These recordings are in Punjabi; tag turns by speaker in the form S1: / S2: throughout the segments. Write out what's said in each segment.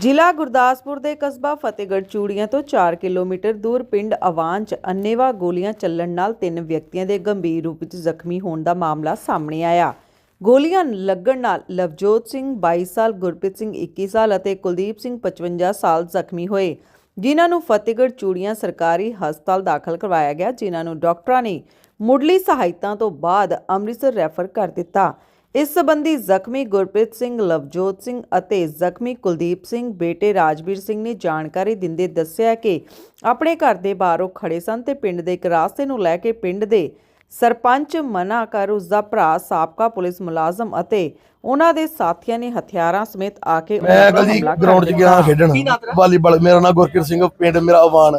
S1: ਜ਼ਿਲ੍ਹਾ ਗੁਰਦਾਸਪੁਰ ਦੇ ਕਸਬਾ ਫਤਿਹਗੜ੍ਹ ਚੂੜੀਆਂ ਤੋਂ 4 ਕਿਲੋਮੀਟਰ ਦੂਰ ਪਿੰਡ ਅਵਾਨ 'ਚ ਅੰਨੇਵਾਹ ਗੋਲੀਆਂ ਚੱਲਣ ਨਾਲ ਤਿੰਨ ਵਿਅਕਤੀਆਂ ਦੇ ਗੰਭੀਰ ਰੂਪ ਵਿੱਚ ਜ਼ਖਮੀ ਹੋਣ ਦਾ ਮਾਮਲਾ ਸਾਹਮਣੇ ਆਇਆ। ਗੋਲੀਆਂ ਲੱਗਣ ਨਾਲ ਲਵਜੋਤ ਸਿੰਘ 22 ਸਾਲ, ਗੁਰਪ੍ਰੀਤ ਸਿੰਘ 21 ਸਾਲ ਅਤੇ ਕੁਲਦੀਪ ਸਿੰਘ 55 ਸਾਲ ਜ਼ਖਮੀ ਹੋਏ। ਜਿਨ੍ਹਾਂ ਨੂੰ ਫਤਿਹਗੜ੍ਹ ਚੂੜੀਆਂ ਸਰਕਾਰੀ ਹਸਪਤਾਲ ਦਾਖਲ ਕਰਵਾਇਆ ਗਿਆ, ਜਿਨ੍ਹਾਂ ਨੂੰ ਡਾਕਟਰਾਂ ਨੇ ਮੁੱਢਲੀ ਸਹਾਇਤਾ ਤੋਂ ਬਾਅਦ ਅੰਮ੍ਰਿਤਸਰ ਰੈਫਰ ਕਰ ਦਿੱਤਾ। ਇਸ ਸੰਬੰਧੀ ਜ਼ਖਮੀ ਗੁਰਪ੍ਰੀਤ ਸਿੰਘ ਲਵਜੋਤ ਸਿੰਘ ਅਤੇ ਜ਼ਖਮੀ ਕੁਲਦੀਪ ਸਿੰਘ ਬੇਟੇ ਰਾਜਵੀਰ ਸਿੰਘ ਨੇ ਜਾਣਕਾਰੀ ਦਿੰਦੇ ਦੱਸਿਆ ਕਿ ਆਪਣੇ ਘਰ ਦੇ ਬਾਹਰੋਂ ਖੜੇ ਸਨ ਤੇ ਪਿੰਡ ਦੇ ਇੱਕ ਰਾਸਤੇ ਨੂੰ ਲੈ ਕੇ ਪਿੰਡ ਦੇ ਸਰਪੰਚ ਮਨਾ ਕਰ ਉਸ ਦਾ ਭਰਾ ਸਾਬਕਾ ਪੁਲਿਸ ਮੁਲਾਜ਼ਮ ਅਤੇ ਉਹਨਾਂ ਦੇ ਸਾਥੀਆਂ ਨੇ ਹਥਿਆਰਾਂ ਸਮੇਤ ਆ ਕੇ ਉਹਨਾਂ
S2: ਮੈਂ ਕੱਲ ਗਰਾਊਂਡ 'ਚ। ਗਿਆ ਖੇਡਣ। ਵਾਲੀਬਾਲ ਮੇਰਾ ਨਾਮ ਗੁਰਕਿਰਤ ਸਿੰਘ ਪਿੰਡ ਮੇਰਾ ਆਵਾਨ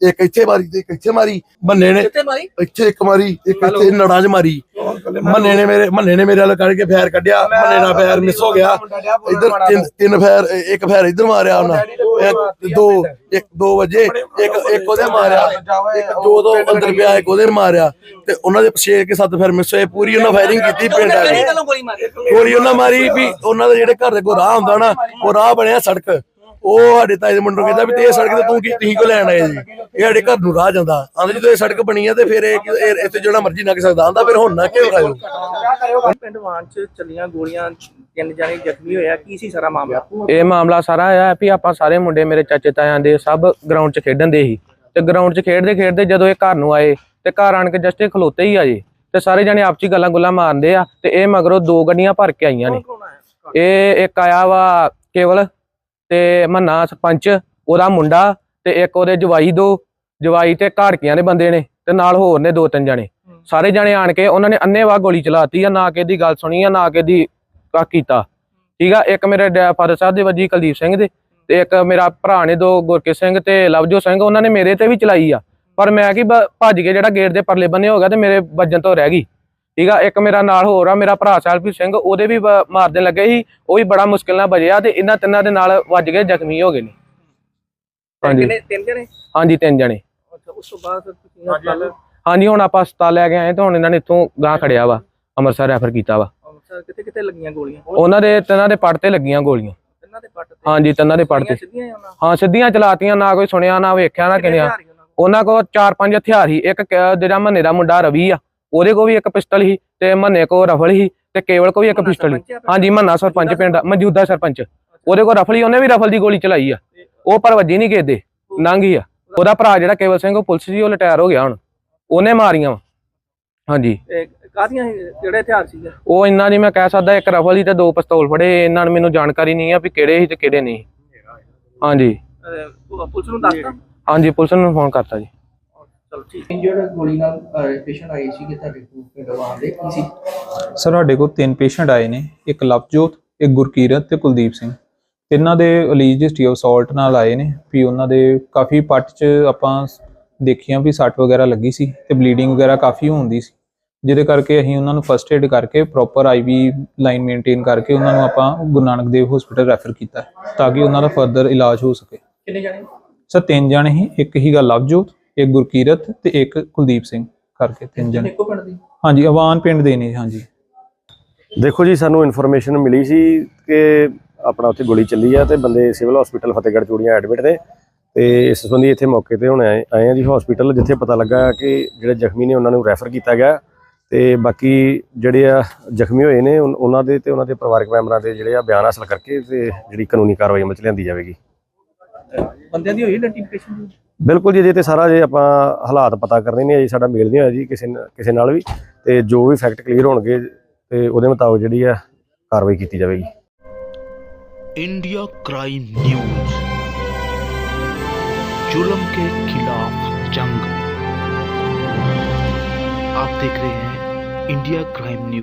S2: ਇੱਕ ਇੱਥੇ ਮਾਰੀ ਤੇ ਇੱਕ ਇੱਥੇ ਮਾਰੀ ਮੰਨੇ ਨੇ
S3: ਕਿੱਥੇ ਮਾਰੀ?
S2: ਇੱਥੇ ਇੱਕ ਮਾਰੀ ਇੱਕ ਇੱਥੇ ਨੜਾਂ 'ਚ ਮਾਰੀ। ਮੰਨੇ ਨੇ ਮੇਰੇ ਮੰਨੇ ਨੇ ਮੇਰੇ ਵੱਲ ਕੱਢ ਕੇ ਫੈਰ ਕੱਢਿਆ ਮੰਨੇ ਦਾ ਫੈਰ ਮਿਸ ਹੋ ਗਿਆ। ਇੱਧਰ ਤਿੰਨ ਤਿੰਨ ਫੈਰ ਇੱਕ ਫੈਰ ਇੱਧਰ ਮਾਰਿਆ ਉਹਨਾਂ। ਇੱਕ ਦੋ ਇੱਕ ਦੋ ਵਜੇ ਇੱਕ ਇੱਕ ਉਹਦੇ ਮਾਰਿਆ। ਇੱਕ ਦੋ ਦੋ ਅੰਦਰ ਪਿਆ ਇੱਕ ਉਹਦੇ ਮਾਰਿਆ। ਤੇ ਉਹਨਾਂ ਦੇ ਛੇ ਕੇ ਸੱਤ ਫੈਰ ਮਿਸ ਹੋਏ ਪੂਰੀ ਉਹਨਾਂ ਫਾਇਰਿੰਗ ਕੀਤੀ ਪਿੰਡ
S3: ਮਾਰੀ?
S2: ਗੋਲੀ ਉਹਨਾਂ ਮਾਰੀ ਵੀ ਉਹਨਾਂ ਦੇ ਜਿਹੜੇ ਘਰ ਦੇ ਕੋ ਰਾਹ ਹੁੰਦਾ ਨਾ ਉਹ ਰਾਹ ਬਣਿਆ ਸੜਕ। ਉਹ ਸਾਡੇ ਤਾਏ ਦੇ ਮੁੰਡੇ ਨੂੰ ਕਹਿੰਦਾ ਵੀ ਤੇ ਇਹ ਸੜਕ ਤੇ ਤੂੰ ਕੀ ਤੁਸੀਂ ਕੋ ਲੈਣ ਆਏ ਜੀ? ਇਹ ਸਾਡੇ ਘਰ ਨੂੰ ਰਾਹ ਜਾਂਦਾ। ਆਂਦੇ ਜਦੋਂ ਇਹ ਸੜਕ ਬਣੀ ਆ ਤੇ ਫਿਰ ਇਹ ਇਹ- ਇੱਥੇ ਜਿਹੜਾ ਮਰਜ਼ੀ ਲੰਘ ਸਕਦਾ। ਆਂਦਾ ਫਿਰ ਹੁਣ ਨਾ ਕਿਉਂ ਆਇਓ
S3: ਪਿੰਡ ਵਾਂ ਚ ਚੱਲੀਆਂ ਗੋਲੀਆਂ ਤਿੰਨ ਜਾਣੇ ਜ਼ਖਮੀ ਹੋਇਆ ਕੀ ਸੀ ਸਾਰਾ ਮਾਮਲਾ?
S4: ਇਹ ਮਾਮਲਾ ਸਾਰਾ ਆ ਹੈ ਵੀ ਆਪਾਂ ਸਾਰੇ ਮੁੰਡੇ ਮੇਰੇ ਚਾਚੇ ਤਾਇਆਂ ਦੇ ਸਭ ਗਰਾਊਂਡ 'ਚ ਖੇਡਣ ਦੇ ਸੀ। ਤੇ ਗਰਾਊਂਡ 'ਚ ਖੇਡਦੇ ਖੇਡਦੇ ਜਦੋਂ ਇਹ ਘਰ ਨੂੰ ਆਏ ਤੇ ਘਰ ਆਣ ਕੇ ਜਸਟ ਇਹ ਖਲੋਤੇ ਹੀ ਆ ਜੀ। ਤੇ ਸਾਰੇ ਜਣੇ ਆਪਸੀ ਗੱਲਾਂ ਗੁੱਲਾਂ ਮਾਰਦੇ ਆ ਤੇ ਇਹ ਮਗਰੋਂ ਦੋ ਗੱਡੀਆਂ ਭਰ ਕੇ ਆਈਆਂ ਨੇ। ਇਹ ਇੱਕ ਆਇਆ ਵਾ ਕੇਵਲ ਤੇ ਮੰਨਾ ਸਰਪੰਚ ਉਹਦਾ ਮੁੰਡਾ ਤੇ ਇੱਕ ਉਹਦੇ ਜਵਾਈ ਦੋ ਜਵਾਈ ਤੇ ਘਾੜਕੀਆਂ ਦੇ ਬੰਦੇ ਨੇ ਤੇ ਨਾਲ ਹੋਰ ਨੇ ਦੋ ਤਿੰਨ ਜਣੇ। ਸਾਰੇ ਜਣੇ ਆਣ ਕੇ ਉਹਨਾਂ ਨੇ ਅੰਨੇਵਾਹ ਗੋਲੀ ਚਲਾਤੀ ਆ ਨਾ ਕਿ ਦੀ ਗੱਲ ਸੁਣੀ ਆ ਨਾ ਕਿ ਦੀ ਕਾ ਕੀਤਾ। ਠੀਕ ਆ ਇੱਕ ਮੇਰੇ ਫਾਦਰ ਸਾਹਿਬ ਦੇ ਵੱਜੀ ਕੁਲਦੀਪ ਸਿੰਘ ਦੇ ਤੇ ਇੱਕ ਮੇਰਾ ਭਰਾ ਨੇ ਦੋ ਗੁਰਕੇ ਸਿੰਘ ਤੇ ਲਵਜੋ ਸਿੰਘ ਉਹਨਾਂ ਨੇ ਮੇਰੇ ਤੇ ਵੀ ਚਲਾਈ ਆ। ਪਰ ਮੈਂ ਕੀ ਭੱਜ ਕੇ ਜਿਹੜਾ ਗੇਟ ਦੇ ਪਰਲੇ ਬੰਨੇ ਹੋ ਗਿਆ ਤੇ ਮੇਰੇ ਵੱਜਣ ਤੋਂ ਰਹਿ ਗਈ। ਠੀਕ ਆ ਇੱਕ ਮੇਰਾ ਨਾਲ ਹੋਰ ਆ ਮੇਰਾ ਭਰਾ ਸੈਲਫੀ ਸਿੰਘ ਉਹਦੇ ਵੀ ਮਾਰਦੇ ਲੱਗੇ ਸੀ ਉਹ ਵੀ ਬੜਾ ਮੁਸ਼ਕਿਲ ਨਾਲ ਬਜਿਆ ਤੇ ਇਹਨਾਂ ਤਿੰਨਾਂ ਦੇ ਨਾਲ ਵੱਜ ਕੇ ਜ਼ਖਮੀ ਹੋ ਗਏ ਨੇ। ਹਾਂਜੀ।
S3: ਤਿੰਨ ਜਣੇ?
S4: ਹਾਂਜੀ ਤਿੰਨ ਜਣੇ।
S3: ਅੱਛਾ ਉਸ ਤੋਂ ਬਾਅਦ ਤੁਸੀਂ ਹਸਪਤਾਲ
S4: ਹਾਂਜੀ। ਹੁਣ ਆਪਾਂ ਹਸਪਤਾਲ ਲੈ ਕੇ ਆਏ ਤੇ ਹੁਣ ਇਹਨਾਂ ਨੇ ਇੱਥੋਂ ਗਾਂ ਖੜਿਆ ਵਾ ਅੰਮ੍ਰਿਤਸਰ ਰੈਫਰ ਕੀਤਾ ਵਾ।
S3: ਅੰਮ੍ਰਿਤਸਰ ਕਿੱਥੇ ਕਿੱਥੇ ਲੱਗੀਆਂ ਗੋਲੀਆਂ?
S4: ਉਹਨਾਂ ਦੇ ਤਿੰਨਾਂ ਦੇ ਪੱਟ ਤੇ ਲੱਗੀਆਂ ਗੋਲੀਆਂ।
S3: ਤਿੰਨਾਂ ਦੇ ਪੱਟ ਤੇ?
S4: ਹਾਂਜੀ ਤਿੰਨਾਂ ਦੇ ਪੱਟ ਤੇ।
S3: ਹੀ
S4: ਸਿੱਧੀਆਂ ਚਲਾਤੀਆਂ ਨਾ ਕੋਈ ਸੁਣਿਆ ਨਾ ਵੇਖਿਆ ਨਾ ਕਿਨਿਆ।
S3: ਉਹਨਾਂ ਕੋਲ।
S4: ਚਾਰ ਪੰਜ ਹਥਿਆਰ ਸੀ ਇੱਕ ਜਿਹੜਾ ਮੰਨੇ ਦਾ ਮੁੰਡਾ ਰਵੀ ਆ। ਉਹਦੇ ਕੋਲ ਵੀ ਇੱਕ ਪਿਸਟਲ ਸੀ ਤੇ ਮੰਨੇ ਕੋਲ ਰਫਲ ਸੀ ਤੇ ਕੇਵਲ ਕੋਲ ਵੀ ਇੱਕ ਪਿਸਟਲ ਸੀ। ਹਾਂਜੀ ਮੰਨਾ ਸਰਪੰਚ ਪਿੰਡ ਮੌਜੂਦਾ ਸਰਪੰਚ। ਉਹਦੇ ਕੋਲ ਰਫਲ ਸੀ ਉਹਨੇ ਵੀ ਰਫਲ ਦੀ ਗੋਲੀ ਚਲਾਈ ਆ। ਉਹ ਪਰ ਵੱਜੀ ਨਹੀਂ ਕਿਸੇ ਦੇ ਆ। ਉਹਦਾ ਭਰਾ ਜਿਹੜਾ ਕੇਵਲ ਸਿੰਘ ਉਹ ਪੁਲਿਸ ਸੀ ਉਹ ਰਿਟਾਇਰ ਹੋ ਗਿਆ ਹੁਣ। ਉਹਨੇ ਮਾਰੀਆਂ ਹਾਂਜੀ।
S3: ਸੀ? ਕਿਹੜੇ ਹਥਿਆਰ ਸੀਗੇ?
S4: ਉਹ ਇੰਨਾ ਨਹੀਂ ਮੈਂ ਕਹਿ ਸਕਦਾ ਇੱਕ ਰਫਲ ਸੀ ਤੇ ਦੋ ਪਿਸਤੌਲ ਫੜੇ। ਇਹਨਾਂ ਨੂੰ ਮੈਨੂੰ ਜਾਣਕਾਰੀ ਨਹੀਂ ਆ ਵੀ ਕਿਹੜੇ ਸੀ ਤੇ ਕਿਹੜੇ ਨਹੀਂ। ਹਾਂਜੀ।
S3: ਪੁਲਿਸ ਨੂੰ ਦੱਸਤਾ?
S4: ਹਾਂਜੀ ਪੁਲਿਸ ਨੂੰ ਫੋਨ ਕਰਤਾ ਜੀ।
S3: ਚਲੋ ਠੀਕ
S5: ਇੰਜਰਡ ਗੋਲੀ ਨਾਲ ਪੇਸ਼ੈਂਟ ਆਏ ਸੀ ਕਿ ਤੁਹਾਡੇ ਕੋਲ ਪਿੰਡ ਵਾਲੇ ਕੀ ਸੀ?
S6: ਸਰ ਸਾਡੇ ਕੋਲ ਤਿੰਨ ਪੇਸ਼ੈਂਟ ਆਏ ਨੇ ਇੱਕ ਲਵਜੋਤ ਇੱਕ ਗੁਰਕੀਰਤ ਤੇ ਕੁਲਦੀਪ ਸਿੰਘ। ਤਿੰਨਾਂ ਦੇ ਅਲੀਜ ਹਿਸਟਰੀ ਆਫ ਸਾਲਟ ਨਾਲ ਆਏ ਨੇ ਵੀ ਉਹਨਾਂ ਦੇ ਕਾਫੀ ਪੱਟ 'ਚ ਆਪਾਂ ਦੇਖੀਆਂ ਵੀ ਸੱਟ ਵਗੈਰਾ ਲੱਗੀ ਸੀ ਤੇ ਬਲੀਡਿੰਗ ਵਗੈਰਾ ਕਾਫੀ ਹੁੰਦੀ ਸੀ। ਜਿਹਦੇ ਕਰਕੇ ਅਸੀਂ ਉਹਨਾਂ ਨੂੰ ਫਸਟ ਏਡ ਕਰਕੇ ਪ੍ਰੋਪਰ ਆਈਵੀ ਲਾਈਨ ਮੇਨਟੇਨ ਕਰਕੇ ਉਹਨਾਂ ਨੂੰ ਆਪਾਂ ਗੁਰੂ ਨਾਨਕ ਦੇਵ ਹਸਪੀਟਲ ਰੈਫਰ ਕੀਤਾ ਹੈ, ਤਾਂ ਕਿ ਉਹਨਾਂ ਦਾ ਫਰਦਰ ਇਲਾਜ ਹੋ ਸਕੇ।
S3: ਕਿੰਨੇ ਜਾਣੇ?
S6: ਸਰ ਤਿੰਨ ਜਣੇ ਹੀ ਇੱਕ ਹੀਗਾ ਲਵਜੋਤ ਇੱਕ ਗੁਰਕੀਰਤ ਤੇ ਇੱਕ ਕੁਲਦੀਪ ਸਿੰਘ ਕਰਕੇ ਤਿੰਨ ਜਣੇ।
S5: ਇੱਕੋ ਪਿੰਡ ਦੀ।
S6: ਹਾਂਜੀ ਅਵਾਨ ਪਿੰਡ ਦੇ ਨੇ ਹਾਂਜੀ।
S7: ਦੇਖੋ ਜੀ ਸਾਨੂੰ ਇਨਫੋਰਮੇਸ਼ਨ ਮਿਲੀ ਸੀ ਕਿ ਆਪਣਾ ਉੱਥੇ ਗੋਲੀ ਚੱਲੀ ਆ ਤੇ ਬੰਦੇ civil hospital Fatehgarh Churian admit ਨੇ ਤੇ ਇਸ ਸੰਬੰਧੀ ਇੱਥੇ ਮੌਕੇ ਤੇ ਹੁਣ ਆਏ ਆਏ ਆ ਜੀ ਹਸਪੀਟਲ ਜਿੱਥੇ ਪਤਾ ਲੱਗਾ ਕਿ ਜਿਹੜੇ ਜ਼ਖਮੀ ਨੇ ਉਹਨਾਂ ਨੂੰ ਰੈਫਰ ਕੀਤਾ ਗਿਆ ਤੇ ਬਾਕੀ ਜਿਹੜੇ ਆ ਜ਼ਖਮੀ ਹੋਏ ਨੇ ਉਹਨਾਂ ਦੇ ਤੇ ਉਹਨਾਂ ਦੇ ਪਰਿਵਾਰਕ ਮੈਂਬਰਾਂ ਦੇ ਜਿਹੜੇ ਆ ਬਿਆਨ ਹਾਸਲ ਕਰਕੇ ਤੇ ਜਿਹੜੀ ਕਾਨੂੰਨੀ ਕਾਰਵਾਈ ਅਮਲ ਚ ਲਿਆਂਦੀ ਜਾਵੇਗੀ।
S3: ਬੰਦਿਆਂ ਦੀ ਹੋਈ ਆਇਡੈਂਟੀਫਿਕੇਸ਼ਨ
S7: ਬਿਲਕੁਲ ਜੀ ਜੇ ਤੇ ਸਾਰਾ ਜੇ ਆਪਾਂ ਹਾਲਾਤ ਪਤਾ ਕਰਨੇ ਨੇ ਜੀ ਸਾਡਾ ਮੇਲ ਨਹੀਂ ਹੋਇਆ ਜੀ ਕਿਸੇ ਕਿਸੇ ਨਾਲ ਵੀ। ਤੇ ਜੋ ਵੀ ਫੈਕਟ ਕਲੀਅਰ ਹੋਣਗੇ, ਤੇ ਉਹਦੇ ਮੁਤਾਬਕ ਜਿਹੜੀ ਆ ਕਾਰਵਾਈ ਕੀਤੀ ਜਾਵੇਗੀ।
S8: ਇੰਡੀਆ ਕ੍ਰਾਈਮ ਨਿਊਜ਼ जुल्म के खिलाफ जंग आप देख रहे हैं इंडिया क्राइम न्यूज